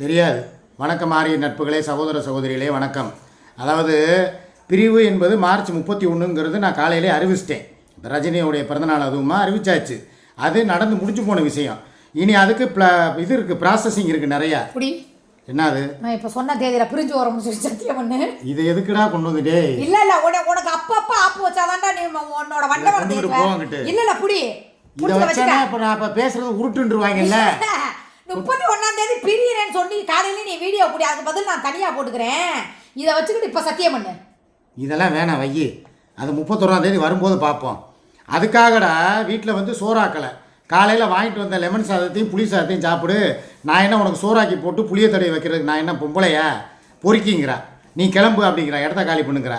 தெரியாது. வணக்கம் ஆரிய நட்புகளே சகோதர சகோதரிகளே வணக்கம். அதாவது பிரிவு என்பது மார்ச் முப்பத்தி ஒன்றுங்கிறது நான் காலையிலே அறிவிச்சிட்டேன். ரஜினியோடைய பிறந்தநாள் அதுவுமா அறிவிச்சாச்சு. அது நடந்து முடிஞ்சு போன விஷயம். இனி அதுக்கு இது இருக்குது ப்ராசஸிங் இருக்குது நிறையா. புடி. என்னது? நான் இப்போ சொன்ன தேதியில பிரிஞ்சு வரோம்னு சொல்லி சத்தியம் பண்ணு இது எதுக்குடா கொண்டு வந்துட்டே இல்ல இல்ல உனக்கு உனக்கு அப்பப்ப ஆப்பு வச்சாதான்டா நீ உன் உன்னோட வண்டை அங்கிட்டு. இல்ல இல்ல புடி. இதை வச்சானா இப்போ நான் இப்போ பேசுறது உருட்டுன்றுவாங்கல்ல. முப்பத்தி ஒண்ணாம் தேதி பிரியறேன்னு சொல்லி காலையில நீ வீடியோ புடி அதுக்கு பதில் நான் தனியா போட்டுக்கிறேன். இதை வச்சுக்கிட்டு இப்ப சத்தியம் பண்ணு. இதெல்லாம் வேணாம் வையி. அது முப்பத்தொறாம் தேதி வரும்போது பார்ப்போம். அதுக்காகடா வீட்டில் வந்து சோறாக்கலை. காலையில் வாங்கிட்டு வந்த லெமன் சாதத்தையும் புளி சாதத்தையும் சாப்பிடு. நான் என்ன உனக்கு சோறாக்கி போட்டு புளிய தடவை வைக்கிறதுக்கு நான் என்ன பொம்பளையா? பொறுக்கிங்கிறா. நீ கிளம்பு அப்படிங்கிற இடத்த காலி பண்ணுங்கிற.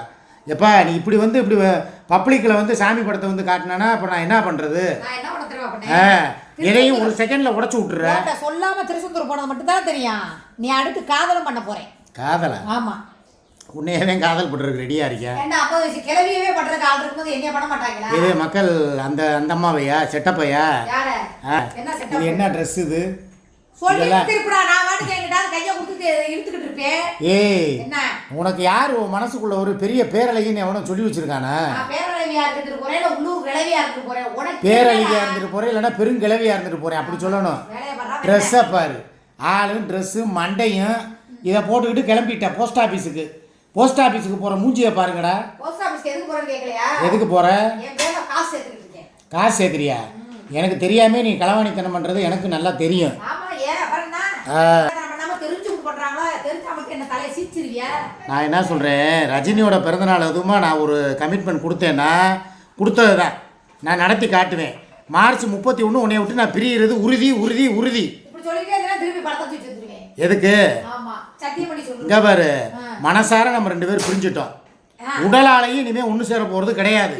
எப்பா நீ இப்படி வந்து இப்படி பப்ளிக்கில் வந்து சாமி படத்தை வந்து காட்டினானா அப்போ நான் என்ன பண்ணுறது எதையும் ஒரு செகண்டில் உடச்சி விட்டுற. சொல்லாம திருச்செந்தூர் போனது மட்டும் தான் தெரியும்? நீ அடுத்து காதலும் பண்ண போறேன். காதலா? ஆமா. உன்னையவே காதல் பண்ணுறதுக்கு ரெடியாக இருக்கியா? கிளவியவே பண்றதுக்கு ஆள் இருக்கும்போது என்ன பண்ண மாட்டாங்களா? இது மக்கள் அந்த அந்த அம்மாவையா? செட்டப்பையா? என்ன ட்ரெஸ் இது? ஏய் உனக்கு யார் உன் மனசுக்குள்ள ஒரு பெரிய பேரழகின்னு எவனும் சொல்லி வச்சிருக்கானா? பேரழகியா இருந்துட்டு போறேன் இல்லைன்னா பெருங்கிழவியா இருந்துட்டு போறேன். அப்படி சொல்லணும். ட்ரெஸ்ஸை பாரு ஆளும் ட்ரெஸ்ஸு மண்டையும் இதை போட்டுக்கிட்டு கிளம்பிட்டேன் போஸ்ட் ஆஃபீஸுக்கு போஸ்ட் ஆஃபீஸுக்கு போகிற மூஞ்சியை பாருங்கடா. எதுக்கு போகிற காசு சேர்க்குறியா எனக்கு தெரியாமே நீ களவாணித்தனம் பண்ணுறது எனக்கு நல்லா தெரியும். நான் என்ன சொல்கிறேன் ரஜினியோட பிறந்தநாள் அதுவுமா நான் ஒரு கமிட்மெண்ட் கொடுத்தேன்னா கொடுத்தது தான் நான் நடத்தி காட்டுவேன். மார்ச் முப்பத்தி ஒன்று உன்னை விட்டு நான் பிரியிறது உறுதி உறுதி உறுதி. எதுக்கு? இங்கே பாரு. மனசார நம்ம ரெண்டு பேரும் பிரிஞ்சிட்டோம். உடலாலையும் இனிமேல் ஒன்று சேர போகிறது கிடையாது.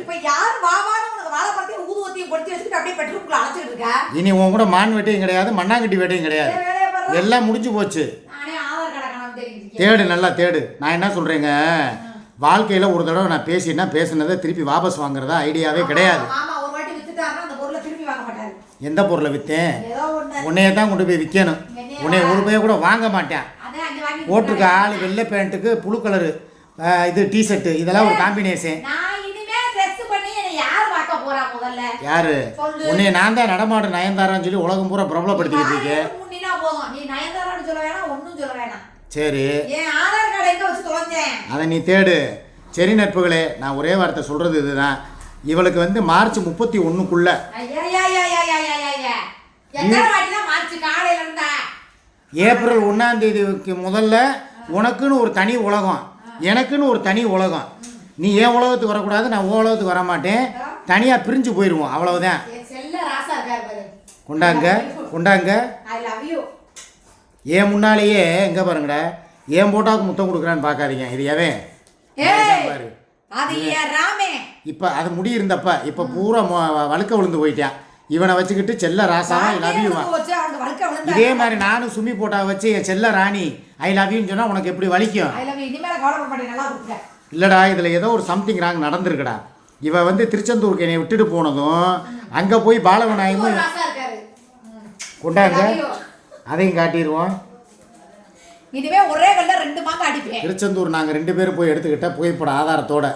இனி உன் கூட மான் வேட்டையும் கிடையாது மண்ணாங்கட்டி வேட்டையும் கிடையாது. எல்லாம் முடிஞ்சு போச்சு. தேடு நல்லா தேடு. நான் என்ன சொல்கிறேங்க வாழ்க்கையில் ஒரு தடவை நான் பேசினா பேசினதை திருப்பி வாபஸ் வாங்குறதா ஐடியாவே கிடையாது. எந்த பொருளை விற்றேன் உன்னைய தான் கொண்டு போய் விற்கணும் உன்னைய ஒரு பைய கூட வாங்க மாட்டேன். போட்டிருக்க ஆள் வெள்ளை பேண்ட்டுக்கு புழு கலரு இது டிஷர்ட்டு இதெல்லாம் ஒரு காம்பினேஷன் யார். உன்னைய நான் தான் நடமாடு நயன்தாரான்னு சொல்லி உலகம் பூரா பிரபலப்படுத்திக்கிட்டு இருக்கேன். போதும் நீ நயன்தாரான்னு சொல்ல வேணாம் ஒண்ணும் சொல்ல வேணாம். சரி. என் ஆதார் கார்டை எங்க வச்சு தொலைஞ்சேன்? அதை நீ தேடு. சரி நட்புகளே நான் ஒரே வார்த்தை சொல்கிறது இதுதான். இவளுக்கு வந்து மார்ச் முப்பத்தி ஒன்றுக்குள்ளே ஏப்ரல் ஒன்றாம் தேதிக்கு முதல்ல உனக்குன்னு ஒரு தனி உலகம். எனக்குன்னு ஒரு தனி உலகம். நீ என் உலகத்துக்கு வரக்கூடாது நான் உன் உலகத்துக்கு வர மாட்டேன் தனியாக பிரிஞ்சு போயிடுவோம் அவ்வளவுதான் என் செல்ல ராசா இருக்காரு பாரு கொண்டாங்க கொண்டாங்க ஐ லவ் யூ ஏன் முன்னாலேயே எங்கே பாருங்கடா ஏன் போட்டாவுக்கு முத்தம் கொடுக்குறான்னு பார்க்காதீங்க இது எவன் பாரு. இப்போ அது முடி இருந்தப்ப இப்போ பூரா வழுக்க விழுந்து போயிட்டான் இவனை வச்சுக்கிட்டு செல்ல ராசாவா ஐ லவ் விழுந்தா இதே மாதிரி நானும் சுமி போட்டா வச்சு என் செல்ல ராணி ஐ லவ் யூன்னு சொன்னால் உனக்கு எப்படி வலிக்கும்? யூ இல்லைடா இதில் ஏதோ ஒரு சம்திங் ராங் நடந்திருக்குடா. இவ வந்து திருச்செந்தூருக்கு என்னை விட்டுட்டு போனதும் அங்கே போய் பாலவநாயகமும் ராசா இருக்காரு. ம். கொண்டாங்க. அதையும். காட்டிடுவோம். இனிமே ஒரே கல்ல ரெண்டு மாங்க அடிப்பேன். திருச்செந்தூர் நாங்கள் ரெண்டு பேரும் போய் எடுத்துக்கிட்ட புகைப்பட ஆதாரத்தோட.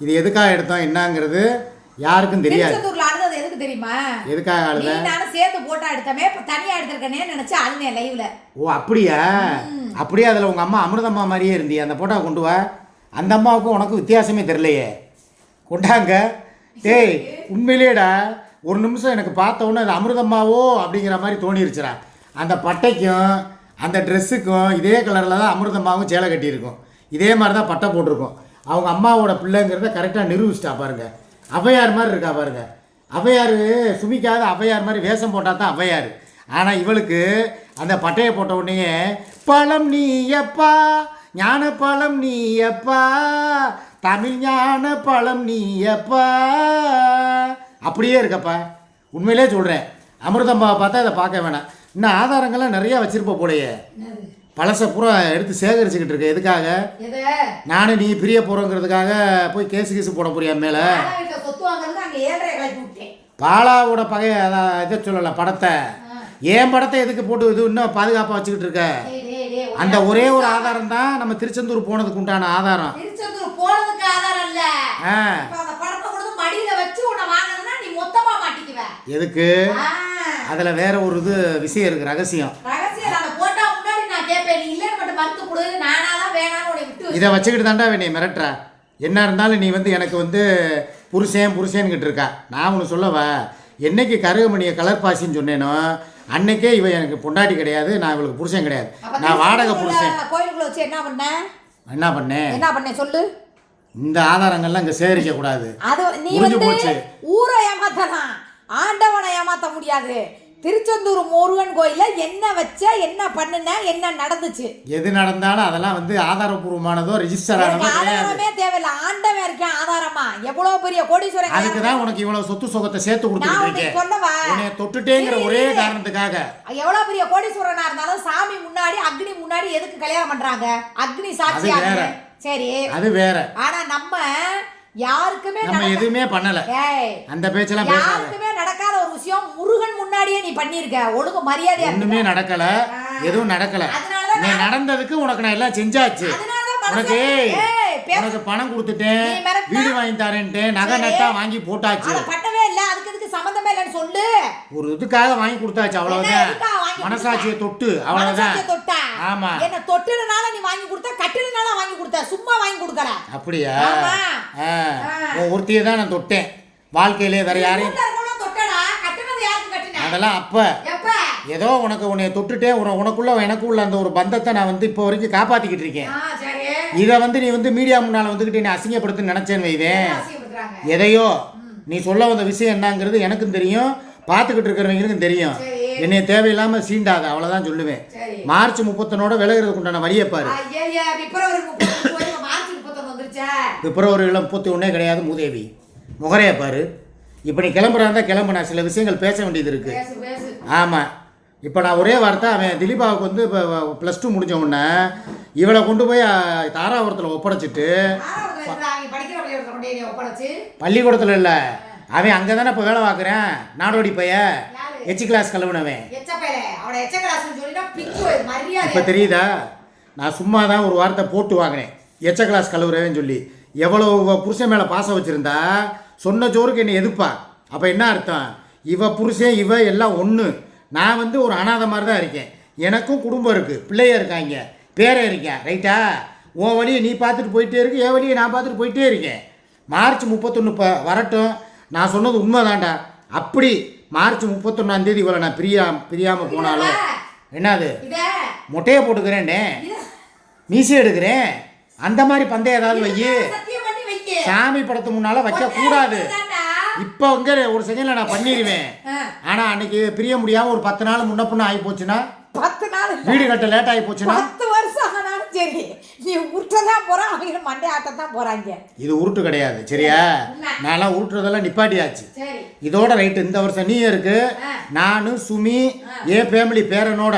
இது எதுக்காக எடுத்தோம் என்னங்கிறது யாருக்கும் தெரியாது. திருச்செந்தூர்ல அழுதது எதுக்கு தெரியுமா? எதுக்காக அழுத? நானும் சேர்த்து போட்டா எடுத்தமே இப்ப தனியா எடுத்திருக்கனே நினைச்சு அழுனேன் லைவ்ல ஓ அப்படியா? அப்படியே அதில் உங்கள் அம்மா அமிர்தம்மா மாதிரியே இருந்தியே அந்த போட்டோ கொண்டு வா. அந்த அம்மாவுக்கும் உனக்கும் வித்தியாசமே தெரிலையே கொண்டாங்க. டேய் உண்மையிலேடா ஒரு நிமிஷம் எனக்கு பார்த்த அது அமிர்தம்மாவோ அப்படிங்கிற மாதிரி தோணிருச்சுரா அந்த பட்டைக்கும் அந்த ட்ரெஸ்ஸுக்கும் இதே கலரில் தான் அமிர்தம்மாவும் சேலை கட்டியிருக்கும். இதே மாதிரி தான் பட்டை போட்டிருக்கும். அவங்க அம்மாவோட பிள்ளைங்கிறத கரெக்டாக நிரூபிச்சிட்டா பாருங்க. அவையார் மாதிரி இருக்கா பாருங்க. அவையார் சுமிக்காத அவையார் மாதிரி வேஷம் போட்டால் தான் அவையார். ஆனால் இவளுக்கு அந்த பட்டையை போட்ட உடனே பழம் நீயப்பா ஞான பழம் நீ எப்பா தமிழ் ஞான பழம் நீ எப்பா அப்படியே இருக்கப்பா. உண்மையிலே சொல்கிறேன் அமிர்தம்மாவை பார்த்தா இதை பார்க்க வேணாம். இன்னும் ஆதாரங்கள்லாம் நிறையா வச்சிருப்ப போலையே. பழச பூரா எடுத்து சேகரிச்சுக்கிட்டு இருக்க. எதுக்காக? எது? நானும் நீ பிரிய போகிறோங்கிறதுக்காக போய் கேஸு கேஸு போட போறியா மேலே? பாலாவோட பகை அதான் இதை சொல்லலை படத்தை. ஏன் படத்தை எதுக்கு போட்டு இது இன்னும் பாதுகாப்பாக வச்சுக்கிட்டு இருக்க? அந்த ஒரே ஒரு ஆதாரம் தான் நம்ம திருச்செந்தூர் போனதுக்கு உண்டான ஆதாரம். திருச்செந்தூர் போனதுக்கு ஆதாரம் இல்ல ஆ இப்ப அந்த படத்தை கொடுத்து மடியில வச்சு உன்னை வாங்கணும்னா நீ மொத்தமா மாட்டிக்குவ எதுக்கு? அதில் வேற ஒரு இது விஷயம் இருக்கு ரகசியம். இதை வச்சுக்கிட்டு தாண்டா நீ மிரட்டுற. என்ன இருந்தாலும் நீ வந்து எனக்கு வந்து புருஷன் புருஷன்கிட்டு இருக்கா. நான் ஒன்று சொல்லவா? என்னைக்கு கருகமணியை கலர் பாசின்னு சொன்னேனோ அன்னைக்கே இவன் எனக்கு பொண்டாட்டி கிடையாது நான் இவளுக்கு புருஷன் கிடையாது. நான் வாடகை புருஷன். கோயிலுக்குள்ள வச்சு என்ன பண்ண? என்ன பண்ணேன் என்ன பண்ண? சொல்லு. இந்த ஆதாரங்கள்லாம் இங்கே சேகரிக்க கூடாது. அது நீ வந்து. ஊரை ஏமாத்தலாம். ஆண்டவனை ஏமாத்த முடியாது. திருச்செந்தூர் முருகன் கோயில்ல என்ன வச்ச என்ன பண்ணுன என்ன நடந்துச்சு? எது நடந்தாலும் அதெல்லாம் வந்து ஆதாரபூர்வமானதோ ரிஜிஸ்டர் ஆதாரமே தேவையில்ல. ஆண்டவன் இருக்கேன் ஆதாரமா? எவ்வளவு பெரிய கோடீஸ்வரன் அதுக்கு தான் உனக்கு இவ்வளவு சொத்து சுகத்தை சேர்த்து இருக்கேன். சொல்லவா? உன்னை தொட்டுட்டேங்கிற ஒரே. காரணத்துக்காக. எவ்வளவு பெரிய கோடீஸ்வரனா இருந்தாலும் சாமி முன்னாடி அக்னி முன்னாடி எதுக்கு கல்யாணம் பண்றாங்க? அக்னி வேற. சரி. அது வேற. ஆனா நம்ம யாருக்குமே நம்ம எதுவுமே பண்ணல. அந்த பேச்செல்லாம் யாருக்குமே நடக்காத ஒரு விஷயம் முருகன் முன்னாடியே நீ பண்ணிருக்க ஒழுங்கு மரியாதையா ஒண்ணுமே. நடக்கல. எதுவும் நடக்கல. நீ நடந்ததுக்கு உனக்கு நான் எல்லாம் செஞ்சாச்சு. உனக்கு உனக்கு பணம் கொடுத்துட்டேன். வீடு வாங்கி தரேன்ட்டேன் நகை. நட்டா வாங்கி போட்டாச்சு அத பண்ணவே இல்ல அதுக்கு இதுக்கு சம்பந்தமே இல்லைன்னு சொல்லு. ஒரு இதுக்காக வாங்கி கொடுத்தாச்சு அவ்வளவுதான். மனசாட்சியை தொட்டு அவ்வளவுதான். ஆமா. என்ன தொட்டுனால நீ வாங்கி கொடுத்த கட்டுனால வாங்கி கொடுத்த சும்மா வாங்கி கொடுக்கல? அப்படியா? ஒருத்தியை தான் நான் தொட்டேன். வாழ்க்கையிலே வேற யாரையும் அதெல்லாம் அப்ப. ஏதோ உனக்கு உன்னை தொட்டுட்டேன் உன உனக்குள்ள எனக்குள்ள அந்த ஒரு பந்தத்தை நான் வந்து இப்போ வரைக்கும் காப்பாத்திக்கிட்டு இருக்கேன். இதை வந்து நீ வந்து மீடியா முன்னால் வந்துக்கிட்டு நீ அசிங்கப்படுத்து நினைச்சேன்னு வைவேன்? எதையோ. நீ சொல்ல வந்த விஷயம் என்னங்கிறது எனக்கும் தெரியும் பார்த்துக்கிட்டு இருக்கிறவங்களுக்கும் தெரியும். சரி. என்னை தேவையில்லாமல் சீண்டாத அவ்வளோதான் சொல்லுவேன். மார்ச் முப்பத்தொன்னோட விலகிறதுக்கு உண்டான வழியை பாரு. பிப்ரவரியில் முப்பத்தி ஒன்றே கிடையாது மூதேவி. முகரையை பாரு. இப்போ நீ கிளம்புறா இருந்தால் கிளம்பு நான் சில விஷயங்கள் பேச வேண்டியது இருக்குது ஆமாம் இப்போ நான் ஒரே வார்த்தை அவன் திலீபாவுக்கு வந்து இப்போ ப்ளஸ் டூ முடிஞ்ச உடனே இவளை கொண்டு போய் தாராபுரத்தில் ஒப்படைச்சிட்டு பள்ளிக்கூடத்துல இல்லை. அவன் அங்கே தானே இப்போ வேலை பார்க்குறேன். நாடோடி பைய. யாரு? எச்சு கிளாஸ் கழுவுனவன். இப்போ தெரியுதா? நான் சும்மா தான் ஒரு வார்த்தை போட்டு வாங்கினேன். எச்ச கிளாஸ் கழுவுறேன்னு சொல்லி. எவ்வளோ புருஷன் மேலே பாசம் வச்சுருந்தா சொன்ன ஜோருக்கு என்னை எதுப்பா அப்போ என்ன அர்த்தம்? இவ புருஷன் இவ எல்லாம் ஒன்று நான் வந்து ஒரு அனாதை மாதிரி தான் இருக்கேன். எனக்கும் குடும்பம் இருக்குது பிள்ளைய இருக்காங்க. பேரன் இருக்கேன். ரைட்டா உன் வழியை நீ பார்த்துட்டு போயிட்டே இருக்கு என் வழியை நான் பார்த்துட்டு போயிட்டே இருக்கேன். மார்ச் முப்பத்தொன்று இப்போ வரட்டும். நான் சொன்னது உண்மைதான்டா. அப்படி மார்ச் முப்பத்தொன்னாம் தேதி இவளை நான் பிரியா பிரியாமல் போனாலும். என்னது? மொட்டையை போட்டுக்கிறேன்னே மீசி எடுக்கிறேன். அந்த மாதிரி பந்தயம் ஏதாவது வை இத சத்தியம் பண்ணி வைக்க. சாமி படத்து முன்னால வைக்க கூடாது. இதுதான்டா. இப்போ அங்க ஒரு செகண்ட்ல நான் பண்ணிடுவேன் ஆ, ஆனா அன்னைக்கு பிரிய முடியாம ஒரு பத்து நாள் முன்ன பின்ன ஆகி போச்சுன்னா? பத்து நாள். வீடு கட்ட லேட் ஆகி போச்சுன்னா? பத்து வருஷம் ஆனாலும் சரி. நீ உருட்டதான் போறான் அவங்க மண்டை ஆட்டத்தான் போறாங்க. இது உருட்டு கிடையாது சரியா. நான்லாம் உருட்டுறதெல்லாம் நிப்பாட்டியாச்சு. இதோட ரைட்டு இந்த வருஷம் நீ இருக்கு ஆ. நானு சுமி என் ஃபேமிலி பேரனோட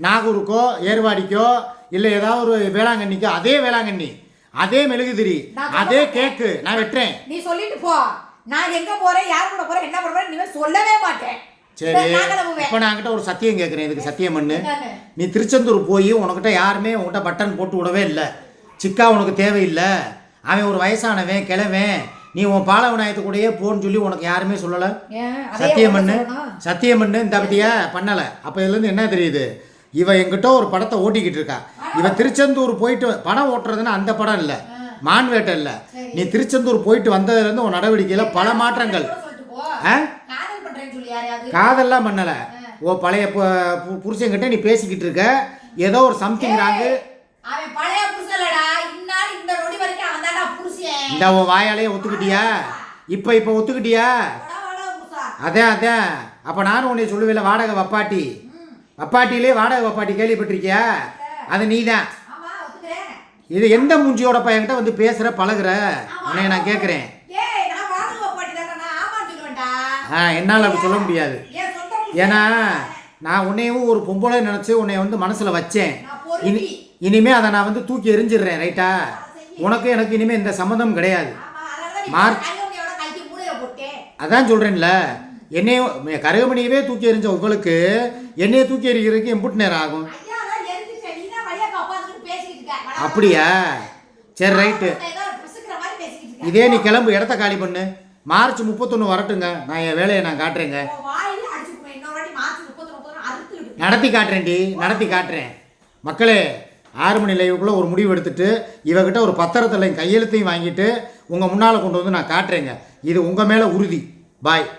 நாகூருக்கோ ஏர்வாடிக்கோ இல்லை ஏதாவது ஒரு வேளாங்கண்ணிக்கோ அதே வேளாங்கண்ணி அதே மெழுகுதிரி அதே கேக்கு நான் வெட்டுறேன். நீ சொல்லிட்டு போ. நான் எங்க போறேன் யார் கூட போறேன் என்ன பண்றேன் நீ சொல்லவே மாட்டேன். சரி இப்போ நான் கிட்ட ஒரு சத்தியம் கேட்குறேன் இதுக்கு சத்தியம் பண்ணு? நீ திருச்செந்தூர் போய் உனக்கிட்ட யாருமே உன்கிட்ட பட்டன் போட்டு விடவே இல்லை. சிக்கா உனக்கு தேவையில்லை. அவன் ஒரு வயசானவன் கிழவன். நீ உன் பால விநாயகத்து கூடயே போன்னு சொல்லி உனக்கு யாருமே சொல்லலை. சத்தியம் பண்ணு? சத்தியம் பண்ணு. இந்த பத்தியா பண்ணலை. அப்போ இதுலேருந்து என்ன தெரியுது? இவ எங்கிட்ட ஒரு படத்தை ஓட்டிக்கிட்டு இருக்கா. இவ திருச்செந்தூர் போயிட்டு படம் ஓட்டுறதுன்னா அந்த படம் இல்லை. மான்வேட்டை இல்லை நீ திருச்செந்தூர் போயிட்டு வந்ததுலேருந்து உன் நடவடிக்கையில் பல மாற்றங்கள். காதெல்லாம் பண்ணலை. ஓ பழைய பு- பு- புருஷன்கிட்ட நீ பேசிக்கிட்டு இருக்க. ஏதோ ஒரு சம்திங் ராங்கு. இந்த உன் வாயாலே ஒத்துக்கிட்டியா? இப்போ இப்போ ஒத்துக்கிட்டியா. அதான் அதான் அப்போ நானும் உன்னை சொல்லுவேல வாடகை வப்பாட்டி. வப்பாட்டிலே வாடகை வப்பாட்டி கேள்விப்பட்டிருக்கியா? அது நீ தான் இது எந்த மூஞ்சியோட பையன்கிட்ட வந்து பேசுகிற பழகுற? உன்னை நான் கேட்குறேன் ஆ என்னால் அப்படி சொல்ல முடியாது. ஏன்னா நான் உன்னையும் ஒரு பொம்பளை நினச்சி உன்னை வந்து மனசில் வச்சேன். இனி இனிமே அதை நான் வந்து தூக்கி எரிஞ்சிடுறேன் ரைட்டா உனக்கு எனக்கு இனிமே இந்த சம்மந்தம் கிடையாது. மார்ச். அதான் சொல்கிறேன்ல என்னையும் கருகமணியவே தூக்கி எறிஞ்ச உங்களுக்கு என்னைய தூக்கி எறிகிறதுக்கு எம்புட்டு நேரம் ஆகும் ஐயா அதான் எரிஞ்சிட்டேன் நீ தான் வழியா அப்படியா? சரி ரைட்டு இதே நீ கிளம்பு இடத்த காலி பண்ணு. மார்ச் முப்பத்தொன்று வரட்டுங்க. நான் என் வேலையை நான் காட்டுறேங்க. நடத்தி காட்டுறேன்டி நடத்தி காட்டுறேன். மக்களே ஆறு மணி லைவுக்குள்ளே ஒரு முடிவு எடுத்துட்டு இவகிட்ட ஒரு பத்திரத்தில் கையெழுத்தையும் வாங்கிட்டு உங்கள் முன்னால் கொண்டு வந்து நான் காட்டுறேங்க. இது உங்கள் மேலே உறுதி. பாய்